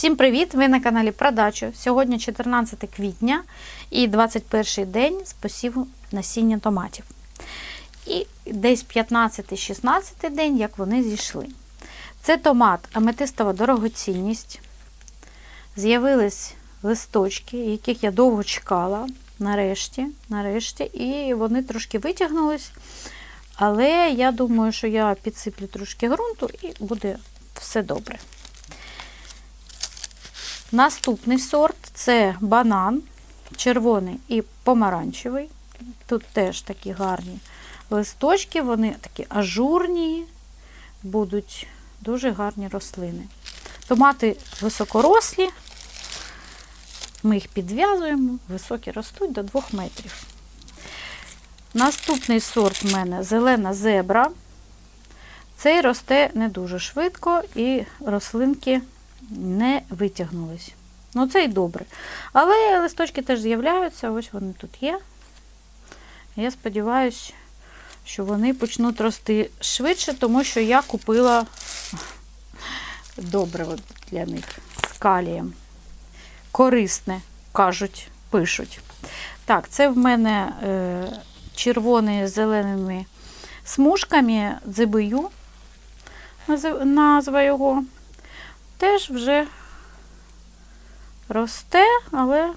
Всім привіт! Ви на каналі Продачу. Сьогодні 14 квітня і 21 день з посіву насіння томатів. І десь 15-16 день, як вони зійшли. Це томат аметистова дорогоцінність. З'явились листочки, яких я довго чекала. Нарешті, нарешті, і вони трошки витягнулись. Але я думаю, що я підсиплю трошки ґрунту і буде все добре. Наступний сорт це банан, червоний і помаранчевий. Тут теж такі гарні листочки, вони такі ажурні, будуть дуже гарні рослини. Томати високорослі, ми їх підв'язуємо, високі ростуть до 2 метрів. Наступний сорт в мене зелена зебра. Цей росте не дуже швидко і рослинки не витягнулись. Ну, це і добре. Але листочки теж з'являються, ось вони тут є. Я сподіваюся, що вони почнуть рости швидше, тому що я купила добриво для них з калієм. Корисне, кажуть, пишуть. Так, це в мене е, червоний з зеленими смужками дзибию, назва його теж вже росте, але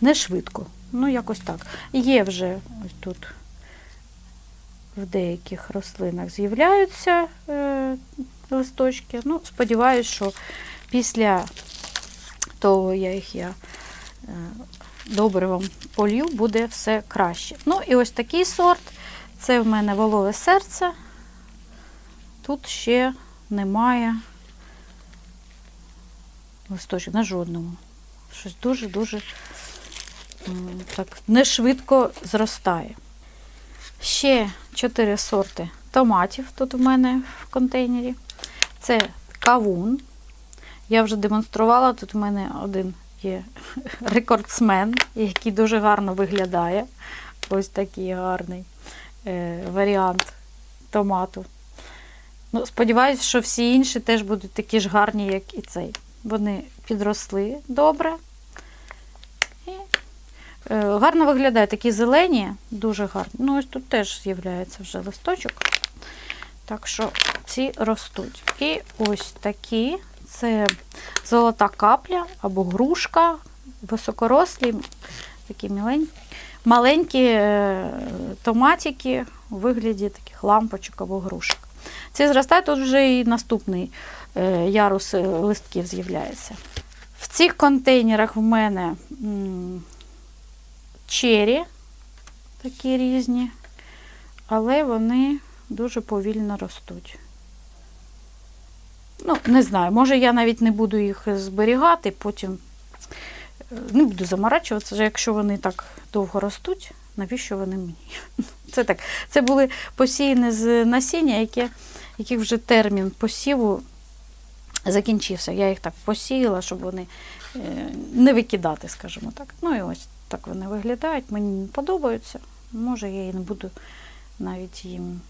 не швидко. Ну, якось так. Є вже ось тут в деяких рослинах з'являються е, листочки. Ну, сподіваюсь, що після того, як я е, добривом полью, буде все краще. Ну, і ось такий сорт. Це в мене волове серце. Тут ще немає листочок на жодному. Щось дуже-дуже так не швидко зростає. Ще 4 сорти томатів тут у мене в контейнері. Це кавун. Я вже демонструвала, тут у мене один є рекордсмен, який дуже гарно виглядає. Ось такий гарний е, варіант томату. Ну, Сподіваюсь, що всі інші теж будуть такі ж гарні, як і цей. Вони підросли добре. І е, гарно виглядає такі зелені, дуже гарні. Ну, ось тут теж з'являється вже листочок. Так що ці ростуть. І ось такі це золота капля або грушка, високорослі, такі маленькі е, томатики у вигляді таких лампочок або грушок. Ці зростають, тут вже і наступний ярус листків з'являється. В цих контейнерах в мене чері такі різні, але вони дуже повільно ростуть. Ну, не знаю, може я навіть не буду їх зберігати, потім е, не буду заморачуватися, якщо вони так довго ростуть, навіщо вони мені? Це так. Це були посіяні з насіння, яких вже термін посіву закінчився. Я їх так посіяла, щоб вони е, не викидати, скажімо так. Ну і ось так вони виглядають. Мені подобаються. Може, я і не буду навіть їм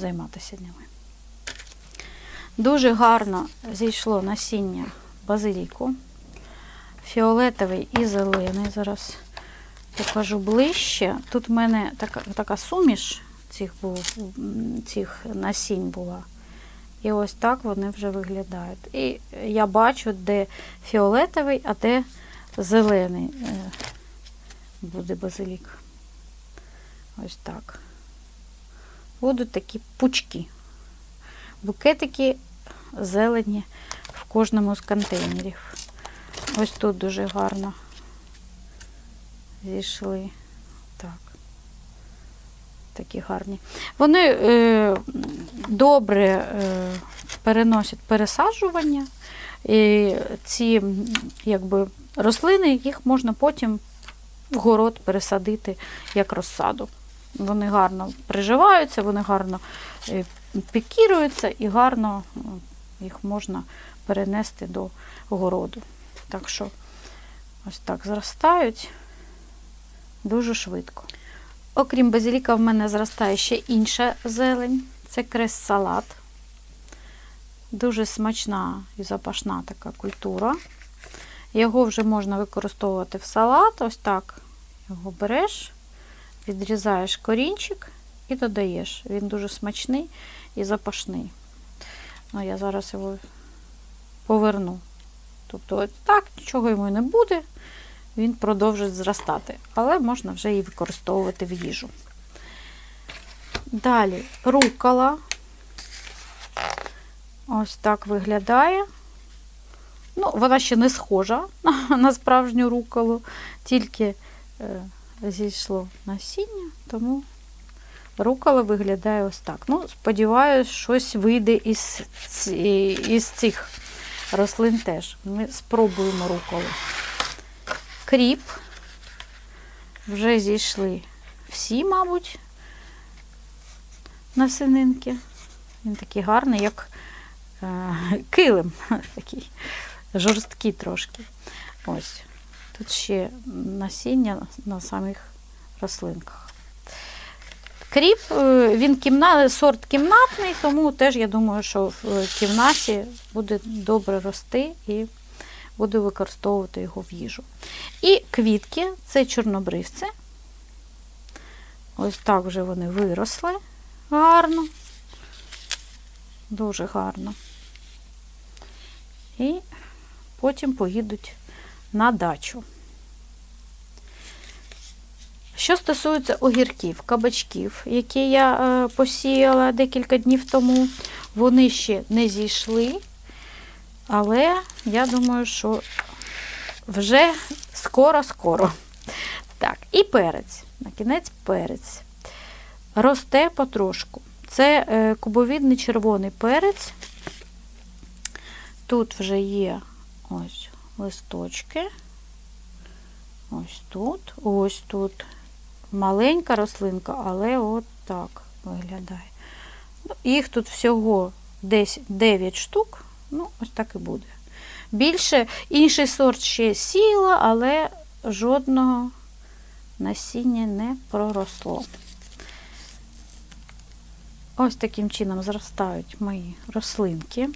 займатися ними. Дуже гарно зійшло насіння базиліку. Фіолетовий і зелений. Зараз покажу ближче. Тут в мене така така суміш цих, був, цих насінь була. І ось так вони вже виглядають. І я бачу, де фіолетовий, а де зелений буде базилік. Ось так. Будуть такі пучки. Букетики зелені в кожному з контейнерів. Ось тут дуже гарно зійшли. Так. Такі гарні. Вони е, добре е, переносять пересаджування. І ці якби, рослини, їх можна потім в город пересадити як розсаду. Вони гарно приживаються, вони гарно е, пікіруються і гарно їх можна перенести до городу. Так що ось так зростають дуже швидко. Окрім базиліка, в мене зростає ще інша зелень. Це крес-салат. Дуже смачна і запашна така культура. Його вже можна використовувати в салат. Ось так його береш, відрізаєш корінчик і додаєш. Він дуже смачний і запашний. Ну, я зараз його поверну. Тобто, от так, нічого йому не буде, він продовжить зростати. Але можна вже і використовувати в їжу. Далі рукола. Ось так виглядає. Ну, вона ще не схожа на, справжню руколу, тільки е, зійшло насіння, тому рукола виглядає ось так. Ну, сподіваюсь, щось вийде із, із цих рослин теж. Ми спробуємо руколу. Кріп. Вже зійшли всі, мабуть, насининки. Він такий гарний, як е, килим, такий жорсткий трошки. Ось. Тут ще насіння на самих рослинках. Кріп, е, він кімна, сорт кімнатний, тому теж я думаю, що в кімнаті буде добре рости і буду використовувати його в їжу. І квітки це чорнобривці. Ось так вже вони виросли гарно. Дуже гарно. І потім поїдуть на дачу. Що стосується огірків, кабачків, які я е, посіяла декілька днів тому, вони ще не зійшли, але я думаю, що вже скоро-скоро. Так, і перець. На кінець перець. Росте потрошку. Це е, кубовідний червоний перець. Тут вже є ось листочки. Ось тут, ось тут. Маленька рослинка, але от так виглядає. Ну, Їх тут всього десь 9 штук. Ну, ось так і буде. Більше інший сорт ще сіла, але жодного насіння не проросло. Ось таким чином зростають мої рослинки.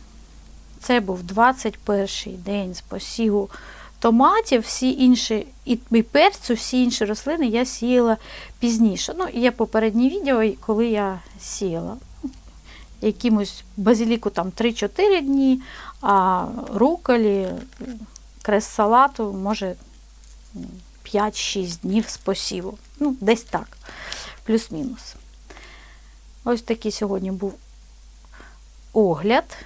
Це був 21-й день з посіву томатів, всі інші і перцю, всі інші рослини я сіяла пізніше. Ну, є попереднє відео, коли я сіяла. Якимось базиліку там 3-4 дні, а руколі, крес салату, може 5-6 днів з посіву. Ну, десь так, плюс-мінус. Ось такий сьогодні був огляд.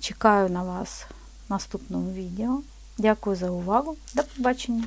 Чекаю на вас в наступному відео. Дякую за увагу. До побачення!